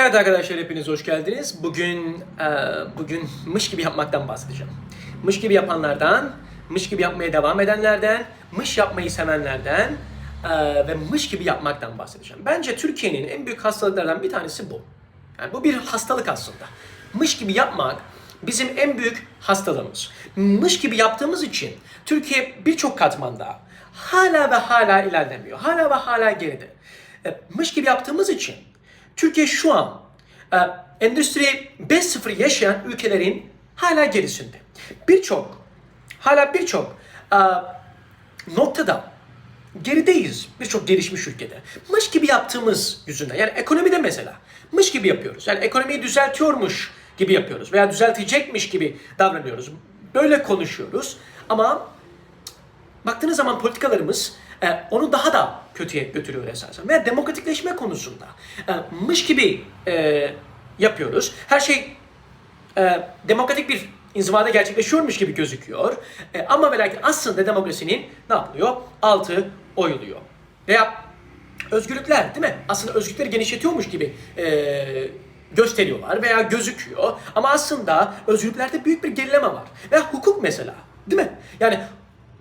Evet arkadaşlar hepiniz hoş geldiniz. Bugün e, bugün mış gibi yapmaktan bahsedeceğim. Mış gibi yapanlardan, mış gibi yapmaya devam edenlerden, mış yapmayı sevenlerden e, ve mış gibi yapmaktan bahsedeceğim. Bence Türkiye'nin en büyük hastalıklardan bir tanesi bu. Yani bu bir hastalık aslında. Mış gibi yapmak bizim en büyük hastalığımız. Mış gibi yaptığımız için Türkiye birçok katmanda hala ve hala ilerlemiyor. Hala ve hala geride. E, mış gibi yaptığımız için Türkiye şu an e, Endüstri 5.0 yaşayan ülkelerin hala gerisinde. Birçok, hala birçok e, noktada gerideyiz birçok gelişmiş ülkede. Mış gibi yaptığımız yüzünden yani ekonomide mesela mış gibi yapıyoruz. Yani ekonomiyi düzeltiyormuş gibi yapıyoruz veya düzeltecekmiş gibi davranıyoruz. Böyle konuşuyoruz ama baktığınız zaman politikalarımız e, onu daha da kötüye götürüyor esasen. Veya demokratikleşme konusunda e, mış gibi e, yapıyoruz. Her şey demokratik bir inzivada gerçekleşiyormuş gibi gözüküyor. Ama ve aslında demokrasinin ne yapılıyor? Altı oyuluyor. Veya özgürlükler değil mi? Aslında özgürlükleri genişletiyormuş gibi gösteriyorlar veya gözüküyor. Ama aslında özgürlüklerde büyük bir gerileme var. Veya hukuk mesela değil mi? Yani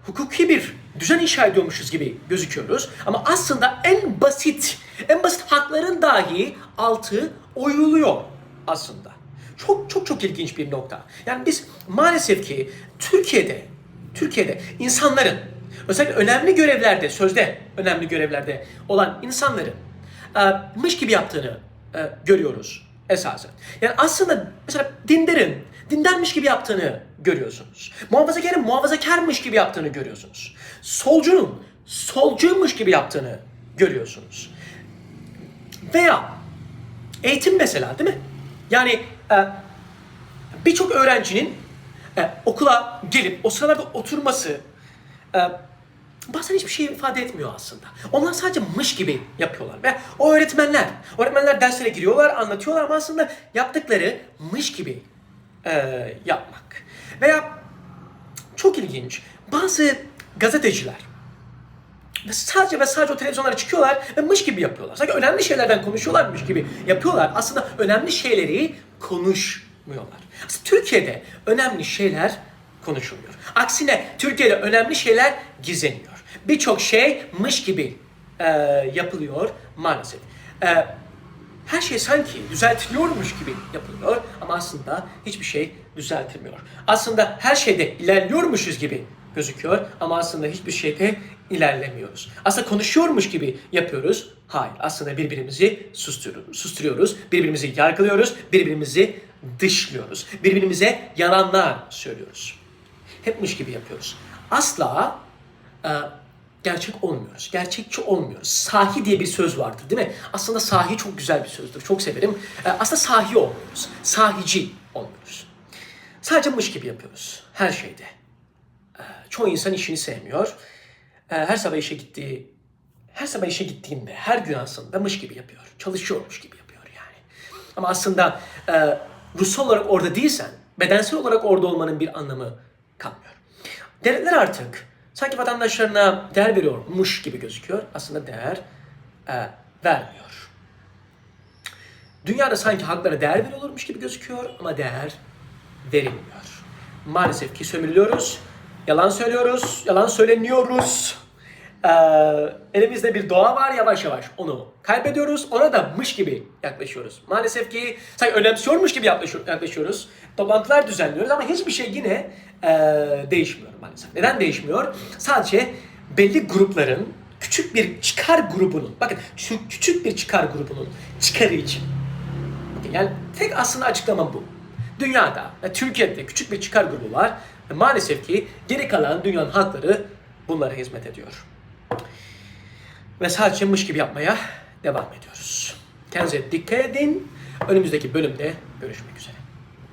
hukuki bir düzen inşa ediyormuşuz gibi gözüküyoruz. Ama aslında en basit, en basit hakların dahi altı oyuluyor aslında. Çok çok çok ilginç bir nokta. Yani biz maalesef ki Türkiye'de, Türkiye'de insanların özellikle önemli görevlerde, sözde önemli görevlerde olan insanların e, mış gibi yaptığını e, görüyoruz esasen. Yani aslında mesela dinlerin dindenmiş gibi yaptığını görüyorsunuz. Muhafazakarın muhafazakarmış gibi yaptığını görüyorsunuz. Solcunun solcuymuş gibi yaptığını görüyorsunuz. Veya eğitim mesela değil mi? Yani e, birçok öğrencinin e, okula gelip o sıralarda oturması e, bazen hiçbir şey ifade etmiyor aslında. Onlar sadece mış gibi yapıyorlar. Ve o öğretmenler, öğretmenler derslere giriyorlar, anlatıyorlar ama aslında yaptıkları mış gibi e, yapmak. Veya çok ilginç, bazı gazeteciler ve sadece ve sadece o televizyonlara çıkıyorlar ve mış gibi yapıyorlar. Sanki önemli şeylerden konuşuyorlarmış gibi yapıyorlar. Aslında önemli şeyleri konuşmuyorlar. Aslında Türkiye'de önemli şeyler konuşulmuyor. Aksine Türkiye'de önemli şeyler gizleniyor. Birçok şey mış gibi e, yapılıyor maalesef. E, her şey sanki düzeltiliyormuş gibi yapılıyor ama aslında hiçbir şey düzeltilmiyor. Aslında her şeyde ilerliyormuşuz gibi gözüküyor ama aslında hiçbir şeyde ilerlemiyoruz. Aslında konuşuyormuş gibi yapıyoruz. Hayır, aslında birbirimizi susturuyoruz, birbirimizi yargılıyoruz, birbirimizi dışlıyoruz, birbirimize yalanlar söylüyoruz. Hepmiş gibi yapıyoruz. Asla e, gerçek olmuyoruz. Gerçekçi olmuyoruz. Sahi diye bir söz vardır değil mi? Aslında sahi çok güzel bir sözdür. Çok severim. E, aslında sahi olmuyoruz. Sahici olmuyoruz. Sadece mış gibi yapıyoruz. Her şeyde. E, çoğu insan işini sevmiyor. E, her sabah işe gittiği, her sabah işe gittiğinde, her gün aslında mış gibi yapıyor. Çalışıyormuş gibi yapıyor yani. Ama aslında e, ruhsal olarak orada değilsen, bedensel olarak orada olmanın bir anlamı kalmıyor. Devletler artık sanki vatandaşlarına değer veriyormuş gibi gözüküyor. Aslında değer e, vermiyor. Dünyada sanki halklara değer veriyormuş gibi gözüküyor ama değer verilmiyor. Maalesef ki sömürülüyoruz, yalan söylüyoruz, yalan söyleniyoruz. Ee, elimizde bir doğa var yavaş yavaş onu kaybediyoruz. Ona da mış gibi yaklaşıyoruz. Maalesef ki sanki önemsiyormuş gibi yaklaşıyor- yaklaşıyoruz. Toplantılar düzenliyoruz ama hiçbir şey yine e, değişmiyor maalesef. Neden değişmiyor? Sadece belli grupların küçük bir çıkar grubunun bakın şu küçük bir çıkar grubunun çıkarı için. Yani tek aslında açıklama bu. Dünyada Türkiye'de küçük bir çıkar grubu var maalesef ki geri kalan dünyanın halkları bunlara hizmet ediyor. Ve sadece mış gibi yapmaya devam ediyoruz. Kendinize dikkat edin. Önümüzdeki bölümde görüşmek üzere.